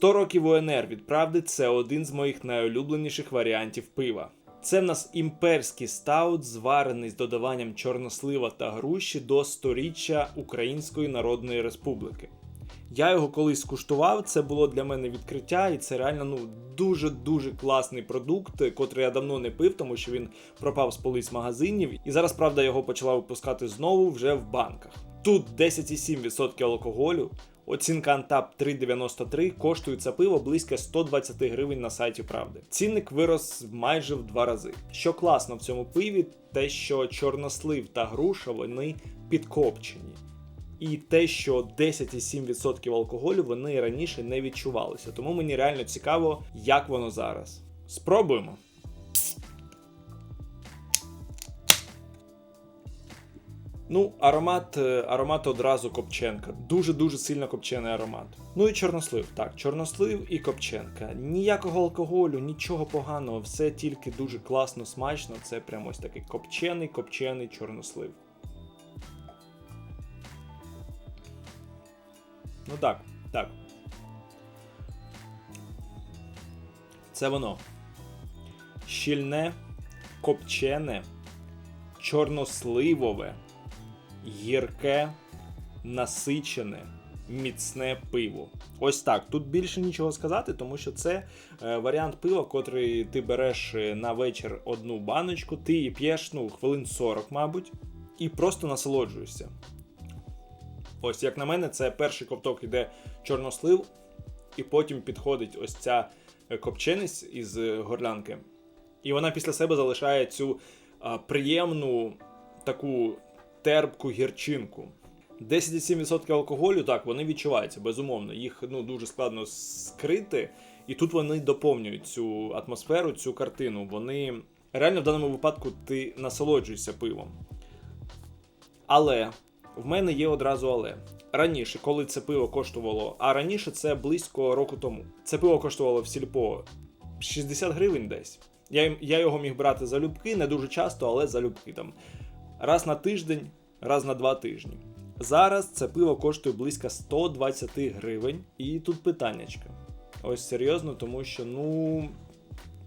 100 років УНР від правди це один з моїх найулюбленіших варіантів пива. Це в нас імперський стаут, зварений з додаванням чорнослива та груші до сторіччя Української Народної Республіки. Я його колись скуштував, це було для мене відкриття, і це реально ну дуже-дуже класний продукт, котрий я давно не пив, тому що він пропав з полиць магазинів. І зараз, правда, його почала випускати знову вже в банках. Тут 10,7% алкоголю. Оцінка Антап 3,93 коштує це пиво близько 120 гривень на сайті Правди. Цінник вирос майже в два рази. Що класно в цьому пиві, те, що чорнослив та груша вони підкопчені. І те, що 10,7% алкоголю вони раніше не відчувалися. Тому мені реально цікаво, як воно зараз. Спробуємо. Ну, аромат е, аромат одразу Копченка. Дуже-дуже сильно копчений аромат. Ну і чорнослив. Так, чорнослив і Копченка. Ніякого алкоголю, нічого поганого, все тільки дуже класно, смачно. Це прямо ось такий копчений, копчений чорнослив. Ну так, так. Це воно. Щільне, копчене, чорносливове, гірке, насичене, міцне пиво. Ось так. Тут більше нічого сказати, тому що це е, варіант пива, котрий ти береш е, на вечір одну баночку, ти її п'єш ну, хвилин 40, мабуть, і просто насолоджуєшся. Ось, як на мене, це перший ковток іде чорнослив, і потім підходить ось ця е, копченість із горлянки. І вона після себе залишає цю а, приємну таку терпку гірчинку. 10,7% алкоголю, так, вони відчуваються, безумовно. Їх ну, дуже складно скрити. І тут вони доповнюють цю атмосферу, цю картину. Вони реально в даному випадку ти насолоджуєшся пивом. Але в мене є одразу але. Раніше, коли це пиво коштувало, а раніше це близько року тому. Це пиво коштувало в сільпо 60 гривень десь. Я я його міг брати за любки, не дуже часто, але за любки там. Раз на тиждень, раз на два тижні. Зараз це пиво коштує близько 120 гривень. І тут питаннячка. Ось серйозно, тому що, ну,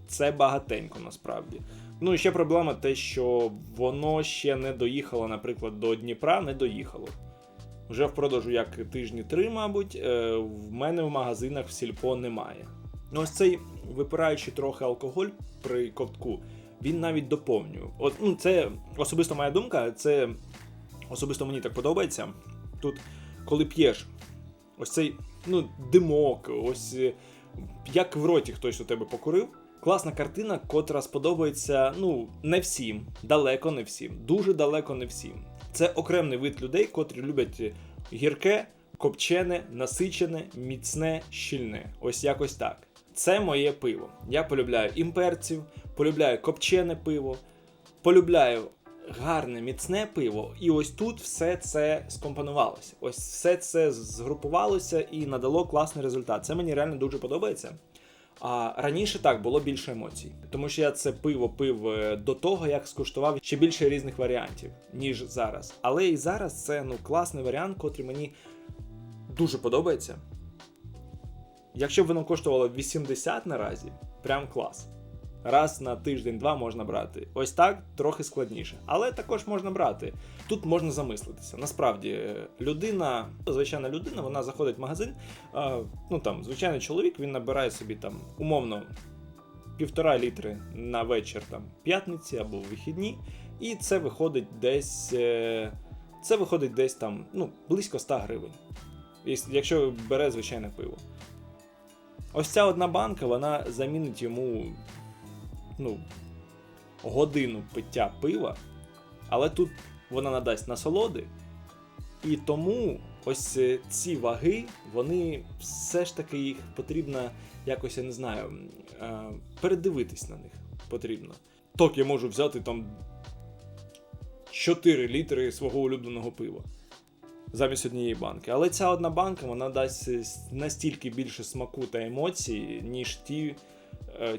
це багатенько насправді. Ну і ще проблема те, що воно ще не доїхало, наприклад, до Дніпра, не доїхало. Вже в продажу як тижні три, мабуть, е, в мене в магазинах в сільпо немає. Ну, ось цей випираючий трохи алкоголь при ковтку, він навіть доповнює. От, ну, Це особисто моя думка, це особисто мені так подобається. Тут, коли п'єш ось цей ну, димок, ось е, як в роті хтось у тебе покурив. Класна картина, котра сподобається ну не всім, далеко не всім, дуже далеко не всім. Це окремий вид людей, котрі люблять гірке, копчене, насичене, міцне, щільне. Ось якось так. Це моє пиво. Я полюбляю імперців, полюбляю копчене пиво, полюбляю гарне, міцне пиво. І ось тут все це скомпонувалося. Ось все це згрупувалося і надало класний результат. Це мені реально дуже подобається. А раніше так було більше емоцій, тому що я це пиво пив е, до того, як скуштував ще більше різних варіантів, ніж зараз. Але і зараз це ну класний варіант, котрий мені дуже подобається. Якщо б воно коштувало 80 наразі, прям клас раз на тиждень-два можна брати. Ось так трохи складніше. Але також можна брати. Тут можна замислитися. Насправді, людина, звичайна людина, вона заходить в магазин. Ну там, звичайний чоловік, він набирає собі там умовно півтора літри на вечір там п'ятниці або вихідні. І це виходить десь. Е, це виходить десь там ну, близько 100 гривень. Якщо бере звичайне пиво. Ось ця одна банка, вона замінить йому ну, годину пиття пива, але тут вона надасть насолоди. І тому ось е, ці ваги, вони все ж таки їх потрібно якось, я не знаю, е, передивитись на них потрібно. Так я можу взяти там 4 літри свого улюбленого пива замість однієї банки. Але ця одна банка вона дасть настільки більше смаку та емоцій, ніж ті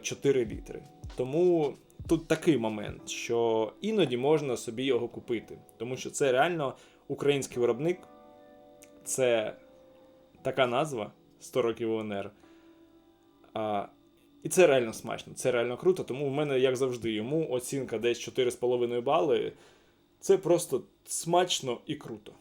4 е, літри. Тому тут такий момент, що іноді можна собі його купити, тому що це реально український виробник, це така назва 100 років УНР. А, і це реально смачно, це реально круто. Тому в мене, як завжди, йому оцінка десь 4,5 бали. Це просто смачно і круто.